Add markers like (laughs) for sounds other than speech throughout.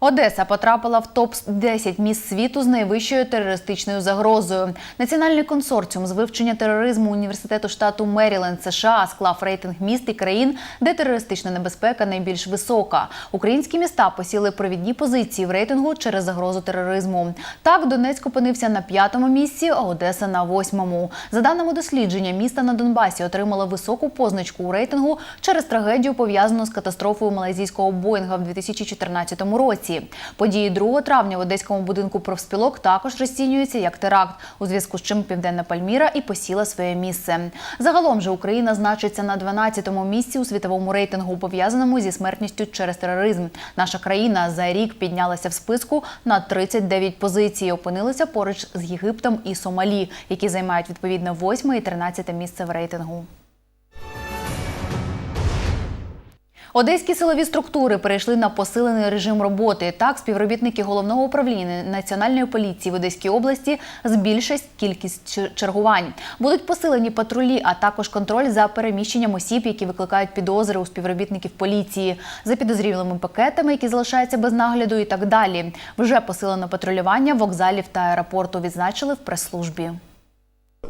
Одеса потрапила в топ 10 міст світу з найвищою терористичною загрозою. Національний консорціум з вивчення тероризму університету штату Меріленд США склав рейтинг міст і країн, де терористична небезпека найбільш висока. Українські міста посіли провідні позиції в рейтингу через загрозу тероризму. Так, Донецьк опинився на п'ятому місці, а Одеса на восьмому. За даними дослідження, міста на Донбасі отримало високу позначку у рейтингу через трагедію, пов'язану з катастрофою малайзійського Боїнга в 2014 році. Події 2 травня в одеському будинку профспілок також розцінюються як теракт, у зв'язку з чим Південна Пальміра і посіла своє місце. Загалом же Україна значиться на 12-му місці у світовому рейтингу, пов'язаному зі смертністю через тероризм. Наша країна за рік піднялася в списку на 39 позицій. і Опинилася поруч з Єгиптом і Сомалі, які займають відповідно 8 і 13 місце в рейтингу. Одеські силові структури перейшли на посилений режим роботи. Так, співробітники головного управління національної поліції в Одеській області збільшать кількість чер- чергувань. Будуть посилені патрулі, а також контроль за переміщенням осіб, які викликають підозри у співробітників поліції, за підозрілими пакетами, які залишаються без нагляду, і так далі. Вже посилено патрулювання вокзалів та аеропорту. Відзначили в прес-службі.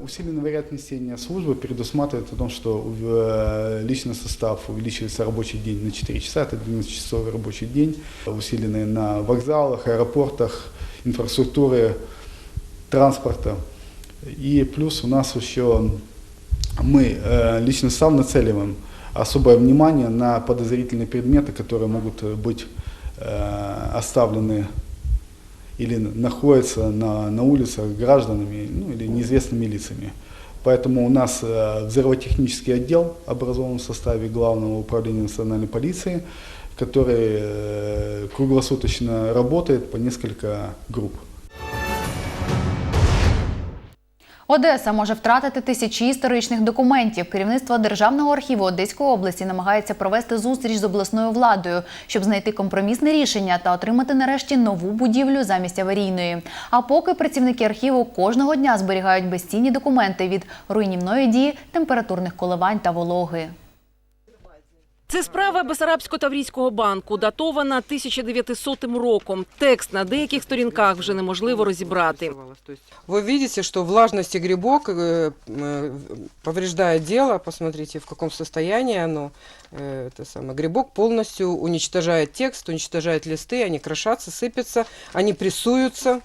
Усиленный вариант несения службы предусматривает о том, что э, личный состав увеличивается рабочий день на 4 часа, это 12-часовой рабочий день, усиленный на вокзалах, аэропортах, инфраструктуре транспорта. И плюс у нас еще мы, э, личный состав, нацеливаем особое внимание на подозрительные предметы, которые могут быть э, оставлены или находятся на, на улицах гражданами ну, или неизвестными лицами. Поэтому у нас э, взрывотехнический отдел образован в составе Главного управления национальной полиции, который э, круглосуточно работает по несколько групп. Одеса може втратити тисячі історичних документів. Керівництво Державного архіву Одеської області намагається провести зустріч з обласною владою, щоб знайти компромісне рішення та отримати нарешті нову будівлю замість аварійної. А поки працівники архіву кожного дня зберігають безцінні документи від руйнівної дії, температурних коливань та вологи. Це справа Бесарабсько-Таврійського банку, датована 1900 роком. Текст на деяких сторінках вже неможливо розібрати. Вы видите, что влажность и грибок э, э, повреждает дело. Посмотрите, в каком состоянии оно. Э, Это самое. Грибок полностью уничтожает текст, уничтожает листы, они крошатся, сыпятся, они прессуются.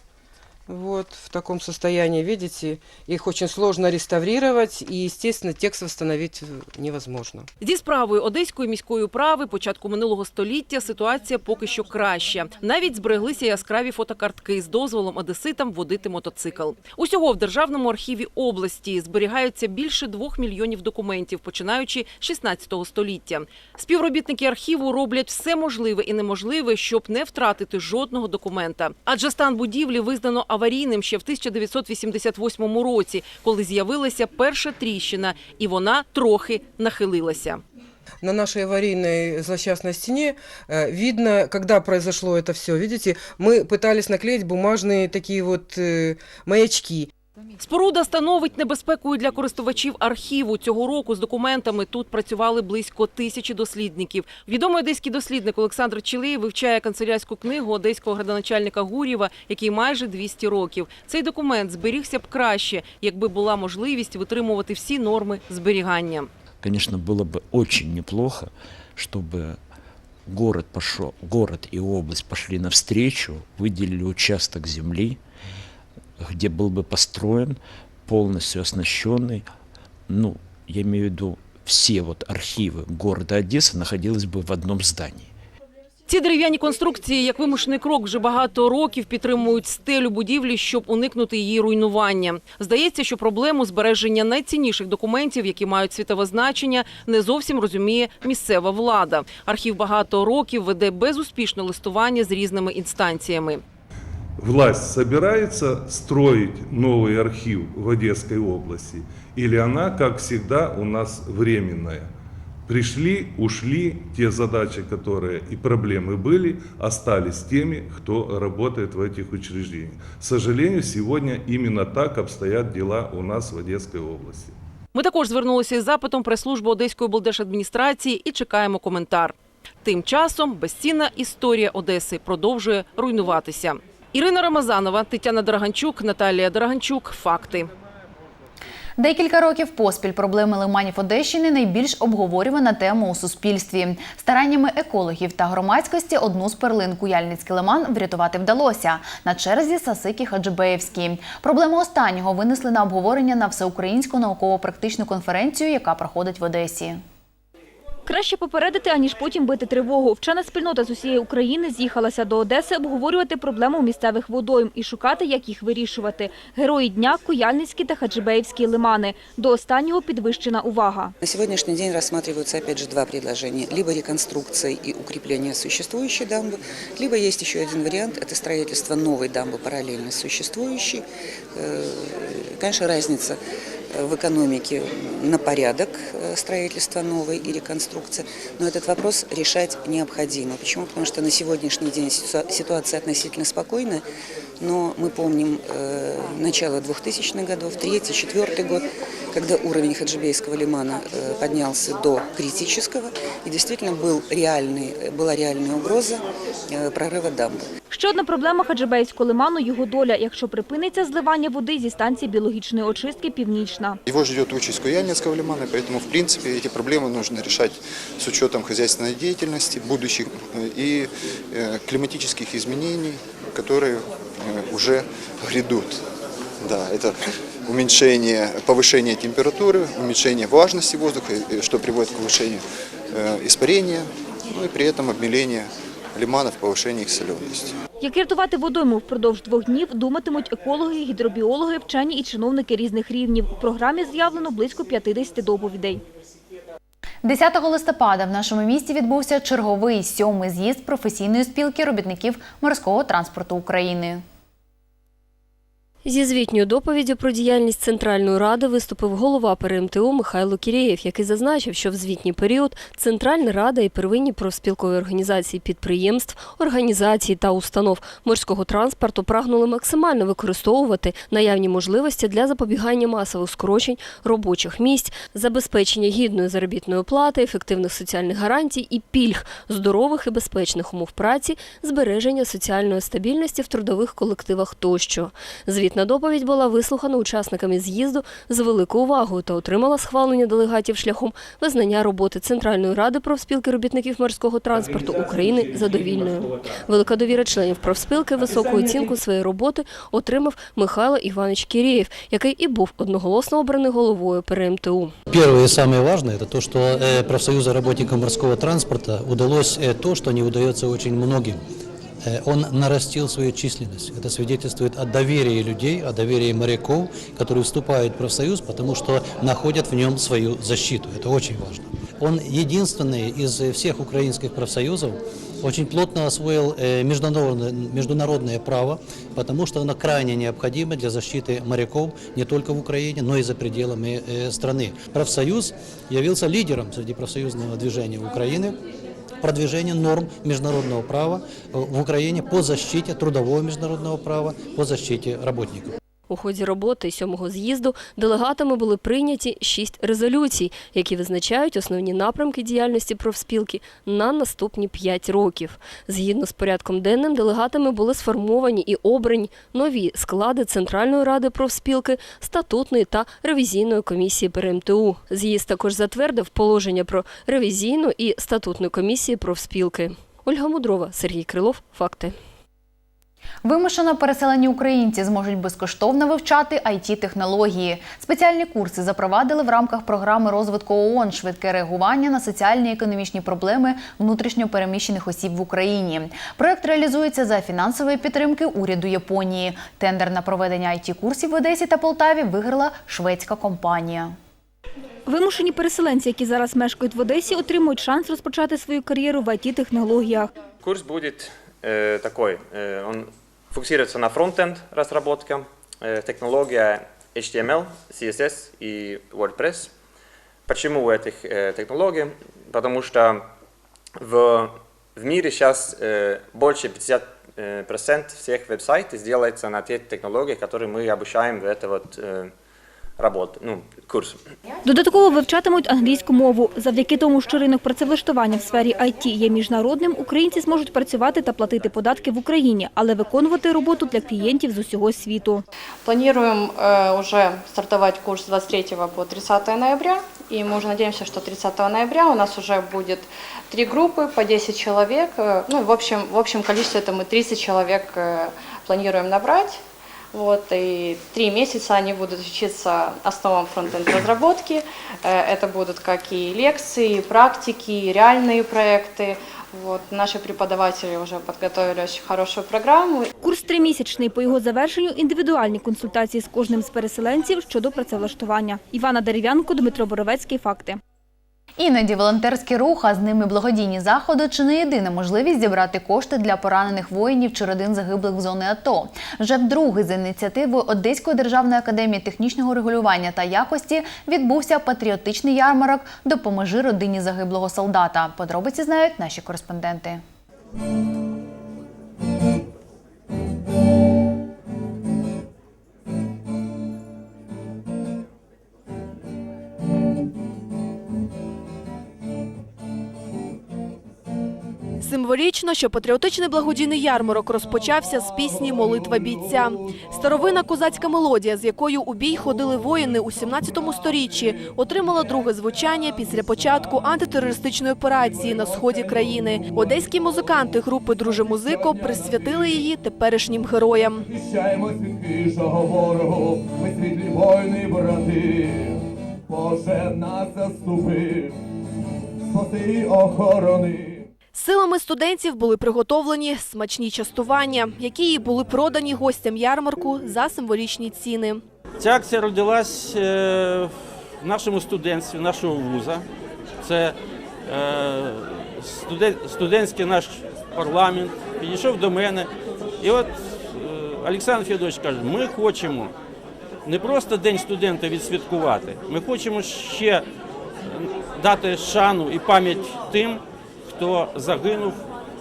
Вот в таком состоянии, видите, их очень сложно реставрировать, и, естественно, текст восстановить э, невозможно. Зі справою Одеської міської управи початку минулого століття ситуація поки що краща. Навіть збереглися яскраві фотокартки з дозволом одеситам водити мотоцикл. Усього в державному архіві області зберігаються більше двох мільйонів документів, починаючи з 16 століття. Співробітники архіву роблять все можливе і неможливе, щоб не втратити жодного документа. Адже стан будівлі визнано аварійним ще в 1988 році, коли з'явилася перша тріщина, і вона трохи нахилилася. На нашей аварийной злосчастной стене э, видно, когда произошло это все. Видите, мы пытались наклеить бумажные такие вот э, маячки. Споруда становить небезпекою для користувачів архіву. Цього року з документами тут працювали близько тисячі дослідників. Відомий одеський дослідник Олександр Чилий вивчає канцелярську книгу одеського градоначальника Гурєва, який майже 200 років. Цей документ зберігся б краще, якби була можливість витримувати всі норми зберігання. Конечно, было бы очень неплохо, чтобы город, пошел, город и область пошли навстречу, выделили участок земли, где был бы построен полностью оснащенный, ну, я имею в виду, все вот архивы города Одессы находились бы в одном здании. Ці дерев'яні конструкції, як вимушений крок, вже багато років підтримують стелю будівлі, щоб уникнути її руйнування. Здається, що проблему збереження найцінніших документів, які мають світове значення, не зовсім розуміє місцева влада. Архів багато років веде безуспішне листування з різними інстанціями. власть собирается строить новый архив в Одесской области, или она, как всегда, у нас временная, Пришли, ушли, те задачи, которые и проблемы были, остались теми, кто работает в этих учреждениях. К сожалению, сегодня именно так обстоят дела у нас в Одесской области. Ми також звернулися із запитом прес-служби Одеської облдержадміністрації і чекаємо коментар. Тим часом безцінна історія Одеси продовжує руйнуватися. Ірина Рамазанова, Тетяна Драганчук, Наталія Драганчук. Факти. Декілька років поспіль проблеми лиманів Одещини найбільш обговорювана тема у суспільстві. Стараннями екологів та громадськості одну з перлин Куяльницький лиман врятувати вдалося. На черзі Сасики Хаджибеївський. Проблему останнього винесли на обговорення на всеукраїнську науково-практичну конференцію, яка проходить в Одесі. Краще попередити, аніж потім бити тривогу. Вчена спільнота з усієї України з'їхалася до Одеси обговорювати проблему місцевих водойм і шукати, як їх вирішувати. Герої дня – Куяльницькі та Хаджибеївські лимани. До останнього підвищена увага. На сегодняшний день рассматриваются опять же два предложения. Либо реконструкция и укрепление существующей дамбы, либо есть еще один вариант, это строительство новой дамбы параллельно с существующей. Э, Конечно, разница э, в экономике на порядок э, строительства новой и реконструкции, но этот вопрос решать необходимо. Почему? Потому что на сегодняшний день ситуация относительно спокойная, но мы помним э, начало 2000-х годов, третий, четвертый год, когда уровень Хаджибейского лимана э, поднялся до критического, и действительно был реальный, была реальная угроза э, прорыва дамбы. Ще одна проблема Хаджибеївського лиману – його доля. Якщо припиниться зливання води зі станції біологічної очистки «Північна». Его ждет участь Куяльницкого лимана, поэтому, в принципе, эти проблемы нужно решать с учетом хозяйственной деятельности будущих э, и э, климатических изменений, которые э, уже грядут. Да, это уменьшение, повышение температуры, уменьшение влажности воздуха, э, что приводит к повышению э, испарения, ну и при этом обмеление лиманов, повышение их солености. Як рятувати водойму впродовж двох днів, думатимуть екологи, гідробіологи, вчені і чиновники різних рівнів. У програмі з'явлено близько 50 доповідей. 10 листопада в нашому місті відбувся черговий сьомий з'їзд професійної спілки робітників морського транспорту України. Зі звітньою доповіддю про діяльність Центральної ради виступив голова ПРМТУ Михайло Кірєєв, який зазначив, що в звітній період Центральна рада і первинні профспілкові організації підприємств, організацій та установ морського транспорту прагнули максимально використовувати наявні можливості для запобігання масових скорочень робочих місць, забезпечення гідної заробітної плати, ефективних соціальних гарантій і пільг, здорових і безпечних умов праці, збереження соціальної стабільності в трудових колективах тощо. Звітна доповідь була вислухана учасниками з'їзду з великою увагою та отримала схвалення делегатів шляхом визнання роботи Центральної ради профспілки робітників морського транспорту України задовільною. Велика довіра членів профспілки високу оцінку своєї роботи отримав Михайло Іванович Кірєєв, який і був одноголосно обраний головою ПРМТУ. Первое и самое важное – это то, что э, профсоюзу работников морского транспорта удалось э, то, что не удается очень многим. Э, Он нарастил свою численность. Это свидетельствует о доверии людей, о доверии моряков, которые вступают в профсоюз, потому что находят в нем свою защиту. Это очень важно. Он единственный из всех украинских профсоюзов очень плотно освоил э, международное, международное право, потому что оно крайне необходимо для защиты моряков не только в Украине, но и за пределами э, страны. Профсоюз явился лидером среди профсоюзного движения Украины продвижение норм международного права э, в Украине по защите трудового международного права, по защите работников. У ході роботи сьомого з'їзду делегатами були прийняті шість резолюцій, які визначають основні напрямки діяльності профспілки на наступні п'ять років. Згідно з порядком денним, делегатами були сформовані і обрані нові склади Центральної ради профспілки, статутної та ревізійної комісії ПРМТУ. З'їзд також затвердив положення про ревізійну і статутну комісії профспілки. Ольга Мудрова, Сергій Крилов. Факти. Вимушено переселені українці зможуть безкоштовно вивчати it технології Спеціальні курси запровадили в рамках програми розвитку ООН «Швидке реагування на соціальні і економічні проблеми внутрішньо переміщених осіб в Україні. Проект реалізується за фінансової підтримки уряду Японії. Тендер на проведення it курсів в Одесі та Полтаві виграла шведська компанія. Вимушені переселенці, які зараз мешкають в Одесі, отримують шанс розпочати свою кар'єру в IT-технологіях. Курс будет э, такой, э, он фокусируется на фронтенд разработка, э, технология HTML, CSS и WordPress. Почему этих э, технологий? Потому что в, в мире сейчас э, больше 50% э, процент всех веб-сайтов делается на те технологии, которые мы обучаем в это вот э, работу, ну, курс. Додатково вивчатимуть англійську мову. Завдяки тому, що ринок працевлаштування в сфері IT є міжнародним, українці зможуть працювати та платити податки в Україні, але виконувати роботу для клієнтів з усього світу. Планируем э, уже стартовать курс с 23 по 30 ноября. И мы уже надеемся, что 30 ноября у нас уже будет три группы по 10 человек. Э, Ну, в общем, в общем количестве это мы 30 человек э, планируем набрать. Вот, и три месяца они будут учиться основам фронтенд разработки. Э, Это будут как и лекции, и практики, и реальные проекты. Вот, наши преподаватели уже подготовили очень хорошую программу. Курс тримісячний. По його завершенню індивідуальні консультації з кожним з переселенців щодо працевлаштування. Івана Дерев'янко, Дмитро Боровецький. Факти. Іноді волонтерський рух, а з ними благодійні заходи чи не єдина можливість зібрати кошти для поранених воїнів чи родин загиблих в зони АТО. Вже вдруге за ініціативою Одеської державної академії технічного регулювання та якості відбувся патріотичний ярмарок Допоможи родині загиблого солдата. Подробиці знають наші кореспонденти. Символічно, що патріотичний благодійний ярмарок розпочався з пісні Молитва бійця. Старовина козацька мелодія, з якою у бій ходили воїни у 17 сторіччі, отримала друге звучання після початку антитерористичної операції на сході країни. Одеські музиканти групи Друже музико присвятили її теперішнім героям. Ворогу, ми світлі воїни, брати. Боже нас заступив, спаси охорони. Силами студентів були приготовлені смачні частування, які і були продані гостям ярмарку за символічні ціни. Ця акція родилась е, в нашому студентстві, нашого вуза. Це е, студентський наш парламент підійшов до мене. І от е, Олександр Федорович каже, ми хочемо не просто День студента відсвяткувати, ми хочемо ще дати шану і пам'ять тим, хто загинув,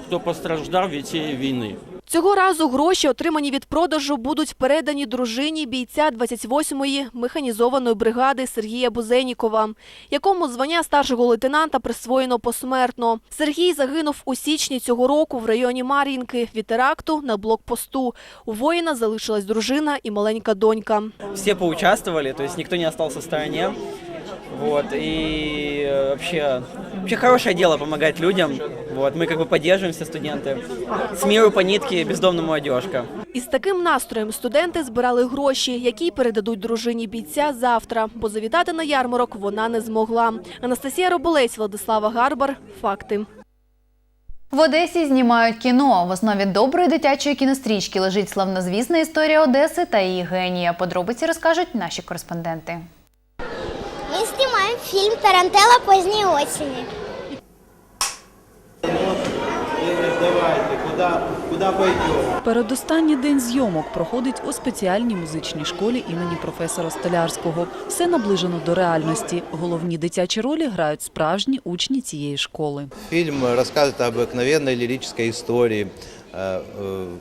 хто постраждав від цієї війни. Цього разу гроші, отримані від продажу, будуть передані дружині бійця 28-ї механізованої бригади Сергія Бузенікова, якому звання старшого лейтенанта присвоєно посмертно. Сергій загинув у січні цього року в районі Мар'їнки від теракту на блокпосту. У воїна залишилась дружина і маленька донька. все поучаствовали, то есть никто не остался в стороне. Вот, и э, вообще, вообще хорошее дело помогать людям. Вот, мы как бы поддерживаем все студенты. С миру по нитке бездомному одежка. Із таким настроєм студенти збирали гроші, які й передадуть дружині бійця завтра, бо завітати на ярмарок вона не змогла. Анастасія Роболець, Владислава Гарбар. Факти. В Одесі знімають кіно. В основі доброї дитячої кінострічки лежить славнозвісна історія Одеси та її генія. Подробиці розкажуть наші кореспонденти. Мы снимаем фильм «Тарантелла поздней осени». Давайте, куда, куда пойдем? Передостанній день зйомок проходить у спеціальній музичній школі імені професора Столярського. Все наближено до реальності. Головні дитячі ролі грають справжні учні цієї школи. Фильм рассказывает об обыкновенной лирической истории э, э,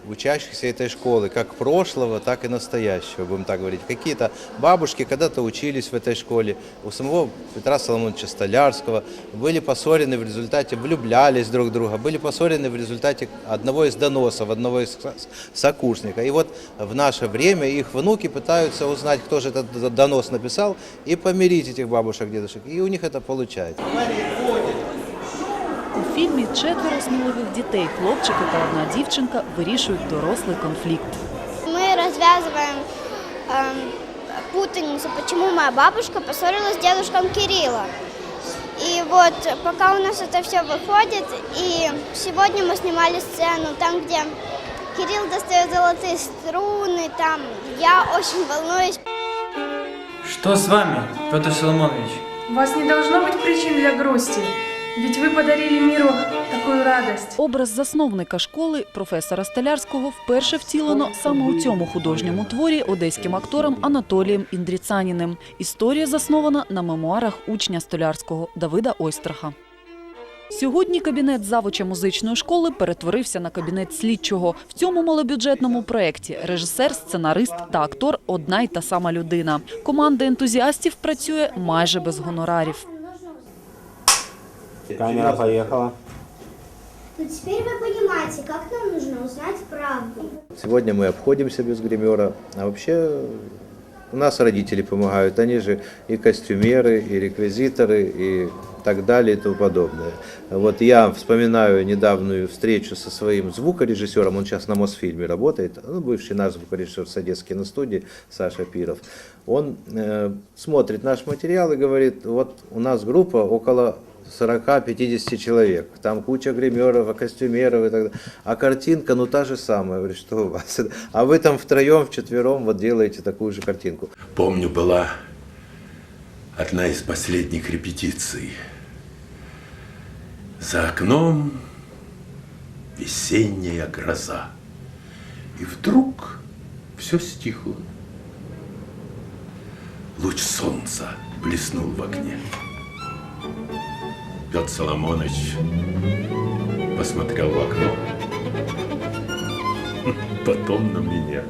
учащихся этой школы, как прошлого, так и настоящего, будем так говорить. Какие-то бабушки когда-то учились в этой школе, у самого Петра Соломоновича Столярского, были поссорены в результате, влюблялись друг в друга, были поссорены в результате одного из доносов, одного из со- сокурсника. И вот в наше время их внуки пытаются узнать, кто же этот донос написал, и помирить этих бабушек, дедушек. И у них это получается. У фільмі четверо сміливих дітей, хлопчики та одна дівчинка вирішують дорослий конфлікт. Мы развязываем эм, путаницу, почему моя бабушка поссорилась с дедушком Кирилла. И вот пока у нас это все выходит, и сегодня мы снимали сцену там, где Кирилл достает золотые струны, там я очень волнуюсь. Что с вами, Петр Соломонович? У вас не должно быть причин для грусти. Ведь вы подарили миру такую радость. Образ засновника школи професора Столярського вперше втілено саме у цьому художньому творі одеським актором Анатолієм Індріцаніним. Історія заснована на мемуарах учня Столярського Давида Ойстраха. Сьогодні кабінет завуча музичної школи перетворився на кабінет слідчого. В цьому малобюджетному проєкті режисер, сценарист та актор одна й та сама людина. Команда ентузіастів працює майже без гонорарів. Камера поехала. Но теперь вы понимаете, как нам нужно узнать правду. Сегодня мы обходимся без гримера, а вообще у нас родители помогают, они же и костюмеры, и реквизиторы, и так далее и тому подобное. Вот я вспоминаю недавнюю встречу со своим звукорежиссером, он сейчас на Мосфильме работает, ну, бывший наш звукорежиссер с Одесской киностудии Саша Пиров. Он э, смотрит наш материал и говорит, вот у нас группа около 40-50 человек. Там куча гримеров, костюмеров и так далее. А картинка, ну, та же самая. Я говорю, что у вас? (laughs) А вы там втроем, вчетвером вот делаете такую же картинку. Помню, была одна из последних репетиций. За окном весенняя гроза. И вдруг все стихло. Луч солнца блеснул в окне. Петр Соломонович посмотрел в окно, (laughs) потом на меня.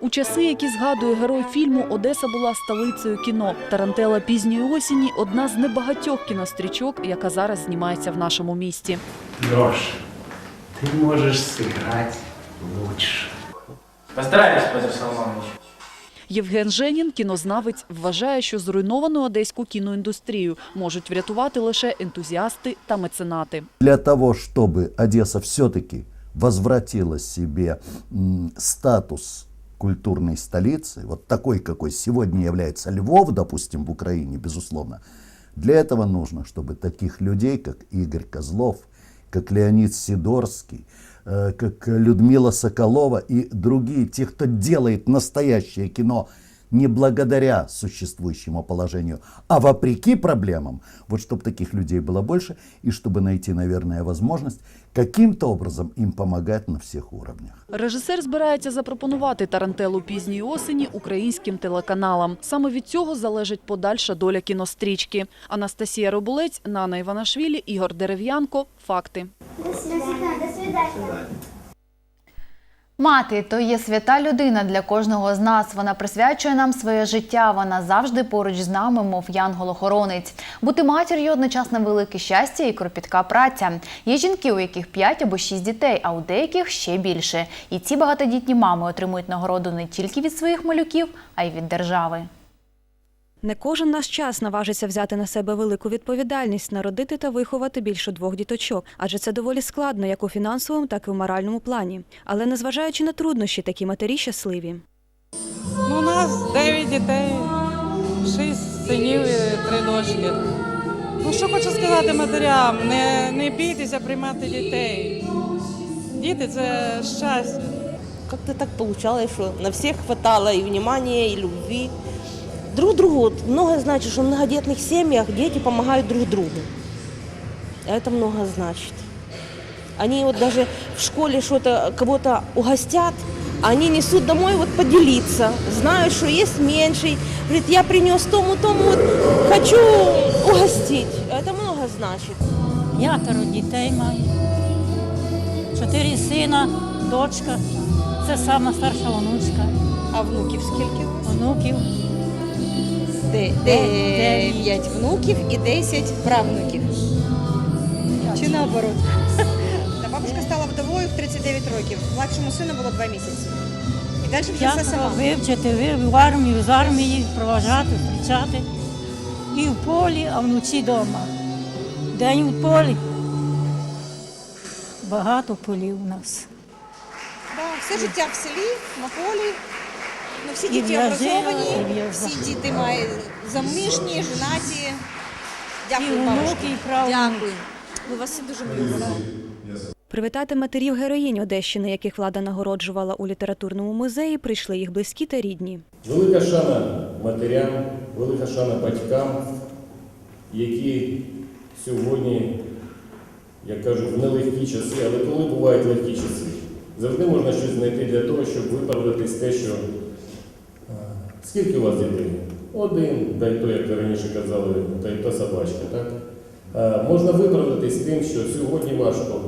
У часи, які згадує герой фільму, Одеса була столицею кіно. Тарантела пізньої осені одна з небагатьох кінострічок, яка зараз знімається в нашому місті. Леш, ты можешь сыграть лучше. Поздравляю, Петр Соломонович. Євген Женін, кінознавець, вважає, що зруйновану одеську кіноіндустрію можуть врятувати лише ентузіасти та меценати. Для того, чтобы Одесса все-таки возвратила себе м, статус культурной столицы, вот такой, какой сегодня является Львов, допустим, в Украине, безусловно, для этого нужно, чтобы таких людей, как Игорь Козлов, как Леонид Сидорский, э, как Людмила Соколова и другие, те, кто делает настоящее кино не благодаря существующему положению, а вопреки проблемам, вот чтобы таких людей было больше, и чтобы найти, наверное, возможность каким-то образом им помогать на всех уровнях. Режисер збирається запропонувати тарантелу пізньої осені українським телеканалам. Саме від цього залежить подальша доля кінострічки. Анастасія Робулець, Нана Іванашвілі, Ігор Дерев'янко. Факти. Мати то є свята людина для кожного з нас. Вона присвячує нам своє життя. Вона завжди поруч з нами, мов янгол-охоронець. Бути матір'ю одночасно велике щастя і кропітка праця. Є жінки, у яких 5 або 6 дітей, а у деяких ще більше. І ці багатодітні мами отримують нагороду не тільки від своїх малюків, а й від держави. Не кожен наш час наважиться взяти на себе велику відповідальність народити та виховати більше двох діточок, адже це доволі складно як у фінансовому, так і в моральному плані. Але незважаючи на труднощі, такі матері щасливі. Ну, у нас 9 дітей, 6 синів і 3 дочки. Ну, що хочу сказати матерям, не, не бійтеся приймати дітей. Діти це щастя. Как-то так получалось, что на всех хватало и внимания, и любви. Друг другу вот много значит, что в многодетных семьях дети помогают друг другу. Это много значит. Они вот даже в школе что-то кого-то угостят, а они несут домой вот поделиться. Знают, что есть меньший. Говорит, я принес тому, тому, вот хочу угостить. Это много значит. П'ятеро дітей маю. Чотири сина, дочка. Це сама старша онучка. А внуків скільки? Онуків. Де- Дев'ять. Дев'ять внуків і десять правнуків. Чи наоборот? Та бабушка стала вдовою в 39 років. Младшому сину було 2 місяці. І далі вже все сама. вивчити ви- в армію, з армії, проважати, зустрічати. І в полі, а вночі вдома. День у полі. Багато полів у нас. Да, все життя в селі, на полі. Ну, всі діти образовані, всі діти мають заміжні, женаті. Дякую, правнуки. Дякую. Ми вас всі дуже любимо. Привітати матерів героїнь Одещини, яких влада нагороджувала у літературному музеї, прийшли їх близькі та рідні. Велика шана матерям, велика шана батькам, які сьогодні, як кажуть, в нелегкі часи, але коли бувають легкі часи, завжди можна щось знайти для того, щоб виправдатись те, що скільки у вас дітей? Один, та й то, як ви раніше казали, та й та собачка, так? А, можна виправдатись тим, що сьогодні важко,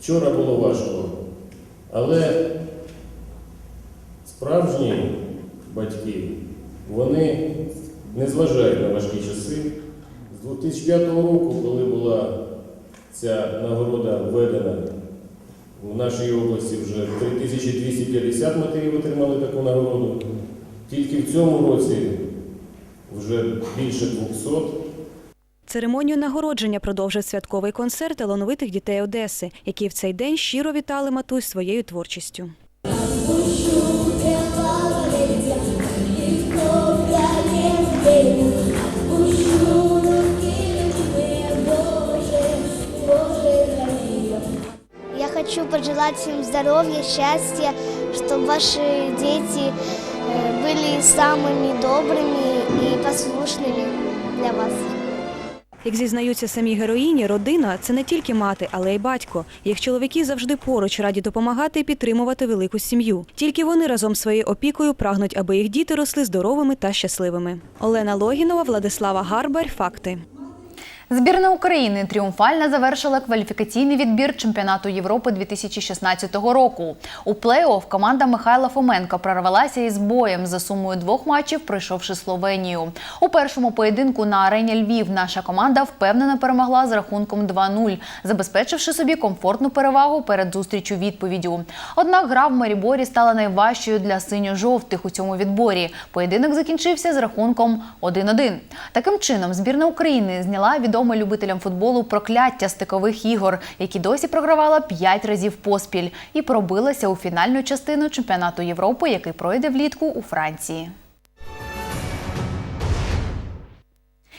вчора було важко, але справжні батьки, вони не зважають на важкі часи. З 2005 року, коли була ця нагорода введена, в нашій області вже 3250 матерів отримали таку нагороду. Тільки в цьому році вже більше 200. Церемонію нагородження продовжив святковий концерт талановитих дітей Одеси, які в цей день щиро вітали матусь своєю творчістю. Я хочу пожелать всем здоровья, счастья, чтобы ваши дети были самыми добрыми и послушными для вас. Як зізнаються самі героїні, родина це не тільки мати, але й батько. Їх чоловіки завжди поруч раді допомагати і підтримувати велику сім'ю. Тільки вони разом з своєю опікою прагнуть, аби їх діти росли здоровими та щасливими. Олена Логінова, Владислава Гарбар. Факти. Збірна України тріумфально завершила кваліфікаційний відбір чемпіонату Європи 2016 року. У плей-офф команда Михайла Фоменка прорвалася із боєм за сумою двох матчів, пройшовши Словенію. У першому поєдинку на арені Львів наша команда впевнено перемогла з рахунком 2-0, забезпечивши собі комфортну перевагу перед зустрічю відповіддю. Однак гра в Маріборі стала найважчою для синьо-жовтих у цьому відборі. Поєдинок закінчився з рахунком 1-1. Таким чином, збірна України зняла відоме любителям футболу прокляття стикових ігор, які досі програвала 5 разів поспіль, і пробилася у фінальну частину чемпіонату Європи, який пройде влітку у Франції.